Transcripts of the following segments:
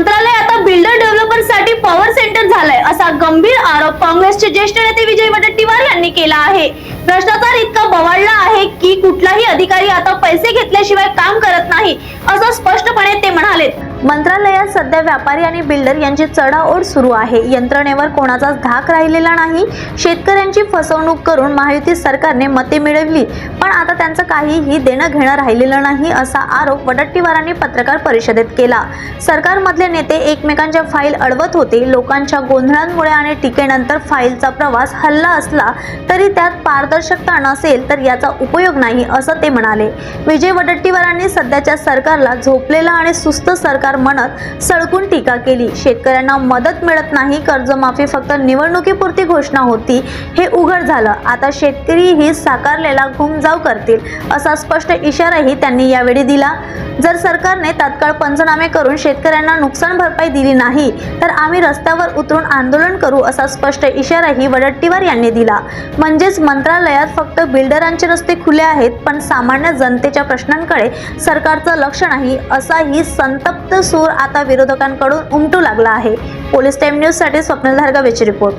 मंत्रालय आता builder डेव्हलपरसाठी power centre झालंय असा गंभीर आरोप काँग्रेसचे ज्येष्ठ नेते विजय वडेट्टीवार यांनी केला आहे. भ्रष्टाचार इतका बवाडला आहे की कुठलाही अधिकारी आता पैसे घेतल्याशिवाय काम करत नाही असं स्पष्टपणे ते म्हणालेत. मंत्रालयात सध्या व्यापारी आणि बिल्डर यांची चढाओढ सुरू आहे. यंत्रणेवर कोणाचाच धाक राहिलेला नाही. शेतकऱ्यांची फसवणूक करून महायुती सरकारने मते मिळवली पण आता त्यांचं काहीही देणं घेणं राहिलेलं नाही असा आरोप वडट्टीवारांनी पत्रकार परिषदेत केला. सरकारमधले नेते एकमेकांच्या फाईल अडवत होते. लोकांच्या गोंधळांमुळे आणि टीकेनंतर फाईलचा प्रवास हल्ला असला तरी त्यात पारदर्शकता नसेल तर याचा उपयोग नाही असं ते म्हणाले. विजय वडट्टीवारांनी सध्याच्या सरकारला झोपलेला आणि सुस्त सरकार म्हणत सळकून टीका केली. शेतकऱ्यांना मदत मिळत नाही कर्जमाफी फक्त निवडणुकीपुरती घोषणा होती हे उघड झालं. आता शेतकरी ही साकारलेला घुमजाव करतील असा स्पष्ट इशाराही त्यांनी यावेळी दिला. जर सरकारने तात्काळ पंचनामे करून शेतकऱ्यांना नुकसान भरपाई दिली नाही तर आम्ही रस्त्यावर उतरून आंदोलन करू असा स्पष्ट इशाराही वडट्टीवार यांनी दिला. म्हणजेच मंत्रालयात फक्त बिल्डरांचे रस्ते खुले आहेत पण सामान्य जनतेच्या प्रश्नांकडे सरकारचं लक्ष नाही असाही संतप्त सूर आता विरोधकांकडून उमटू लागला आहे. पोलीस टाइम न्यूजसाठी स्वप्नील धारगावेची रिपोर्ट.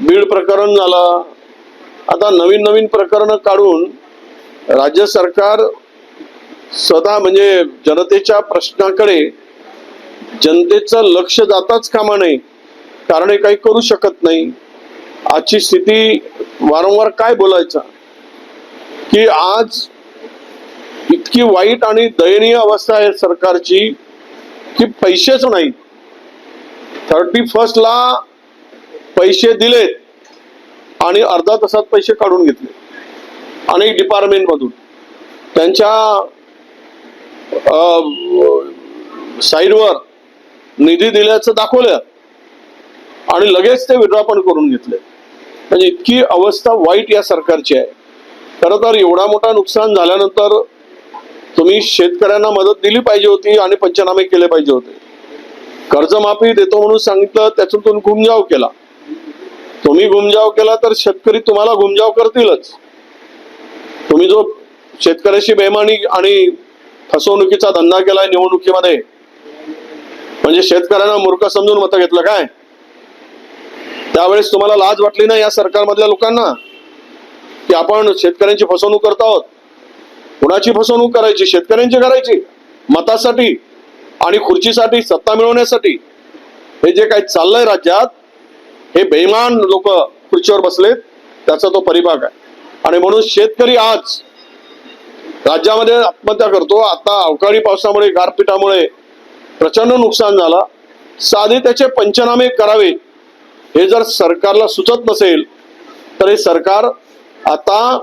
बीड प्रकरण झालं. आता नवीन नवीन प्रकरण काढून राज्य सरकार स्वतः म्हणजे जनतेच्या प्रश्नाकडे जनतेचं लक्ष जाताच कामा नये. कारण हे काही करू शकत नाही. आजची स्थिती वारंवार काय बोलायचा? की आज इतकी वाईट आणि दयनीय अवस्था आहे सरकारची. की पैसेच नाही. थर्टी फर्स्टला पैसे दिलेत आणि अर्धा तासात पैसे काढून घेतले. अनेक डिपार्टमेंट मधून. त्यांच्या साईडवर निधी दिल्याचं दाखवलं. आणि लगेच ते विड्रॉ पण करून घेतले. म्हणजे इतकी अवस्था वाईट या सरकारची आहे. खरं तर एवढा मोठा नुकसान झाल्यानंतर तुम्ही शेतकऱ्यांना मदत दिली पाहिजे होती आणि पंचनामे केले पाहिजे होते. कर्जमाफी देतो म्हणून सांगितलं त्यातून तुम्ही घुमजाव केला. तुम्ही घुमजाव केला तर शेतकरी तुम्हाला घुमजाव करतीलच. तुम्ही जो शेतकऱ्याशी बेमानी आणि फसवणुकीचा धंदा केलाय निवडणुकीमध्ये म्हणजे शेतकऱ्यांना मूर्ख समजून मत घेतलं काय? त्यावेळेस तुम्हाला लाज वाटली ना या सरकारमधल्या लोकांना? की आपण शेतकऱ्यांची फसवणूक करत आहोत? कुणाची फसवणूक करायची? शेतकऱ्यांची करायची? मतासाठी आणि खुर्चीसाठी सत्ता मिळवण्यासाठी? हे जे काही चाललंय राज्यात हे बेईमान लोक खुर्चीवर बसलेत त्याचा तो परिभाग आहे. आणि म्हणून शेतकरी आज राज्यामध्ये आत्महत्या करतो. आता अवकाळी पावसामुळे गारपिटामुळे प्रचंड नुकसान झालं. साधे त्याचे पंचनामे करावे. हे जर सरकारला सुचत नसेल तर हे सरकार आता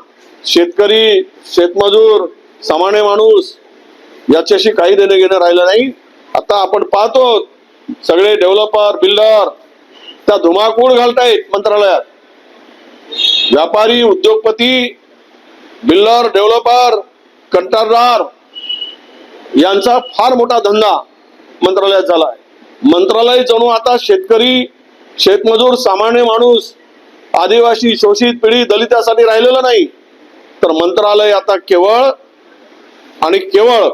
शेतकरी शेतमजूर सामान्य माणूस याच्याशी काही देणं घेणं राहिलं नाही. आता आपण पाहतो सगळे डेव्हलपर बिल्डर त्या धुमाकूळ घालतायत मंत्रालयात. व्यापारी उद्योगपती बिल्डर डेव्हलपर कंत्राटदार यांचा फार मोठा धंदा मंत्रालयात झालाय. मंत्रालय जणू आता शेतकरी शेतमजूर सामान्य माणूस आदिवासी शोषित पिढी दलितासाठी राहिलेलं नाही. तर मंत्रालय आता केवळ आणि केवळ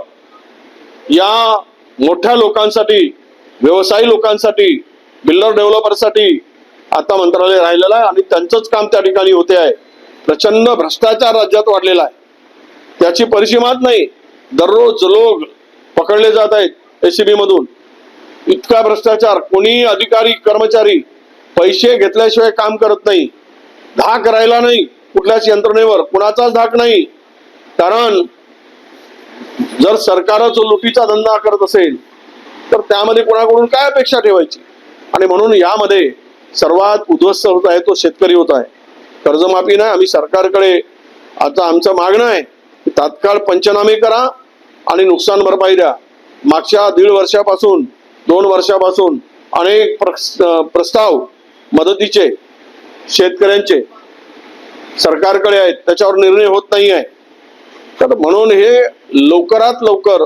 या मोठ्या लोकांसाठी व्यवसायी लोकांसाठी बिल्डर डेव्हलपरसाठी आता मंत्रालय राहिलेलं आहे आणि त्यांचंच काम त्या ठिकाणी होते आहे. प्रचंड भ्रष्टाचार राज्यात वाढलेला आहे. त्याची परिसीमाच नाही. दररोज लोक पकडले जात आहेत एसीबी मधून. इतका भ्रष्टाचार. कोणी अधिकारी कर्मचारी पैसे घेतल्याशिवाय काम करत नाही. धाक करायला नाही. कुठल्याच यंत्रणेवर कुणाचाच धाक नाही. कारण जर सरकारच लुटीचा धंदा करत असेल तर त्यामध्ये कोणाकडून काय अपेक्षा ठेवायची? आणि म्हणून यामध्ये सर्वात उद्ध्वस्त होत आहे तो शेतकरी होत आहे. कर्जमाफी नाही आम्ही सरकारकडे आता आमचं मागणं आहे की तात्काळ पंचनामे करा आणि नुकसान भरपाई द्या. मागच्या दीड वर्षापासून दोन वर्षापासून अनेक प्रस्ताव मदतीचे शेतकऱ्यांचे सरकारकडे आहेत त्याच्यावर निर्णय होत नाही आहे तर म्हणून हे लवकरात लवकर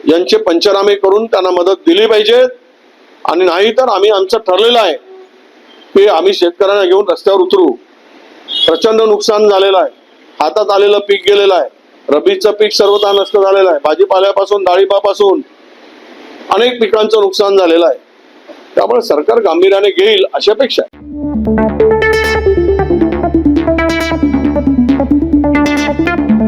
यांचे पंचनामे करून त्यांना मदत दिली पाहिजे. आणि नाही तर आम्ही आमचं ठरलेलं आहे की आम्ही शेतकऱ्यांना घेऊन रस्त्यावर उतरू. प्रचंड नुकसान झालेलं आहे. हातात आलेलं पीक गेलेलं आहे. रबीचं पीक सर्वता नष्ट झालेलं आहे. भाजीपाल्यापासून डाळीबापासून अनेक पिकांचं नुकसान झालेलं आहे. त्यामुळे सरकार गांभीर्याने घेईल अशी अपेक्षा आहे.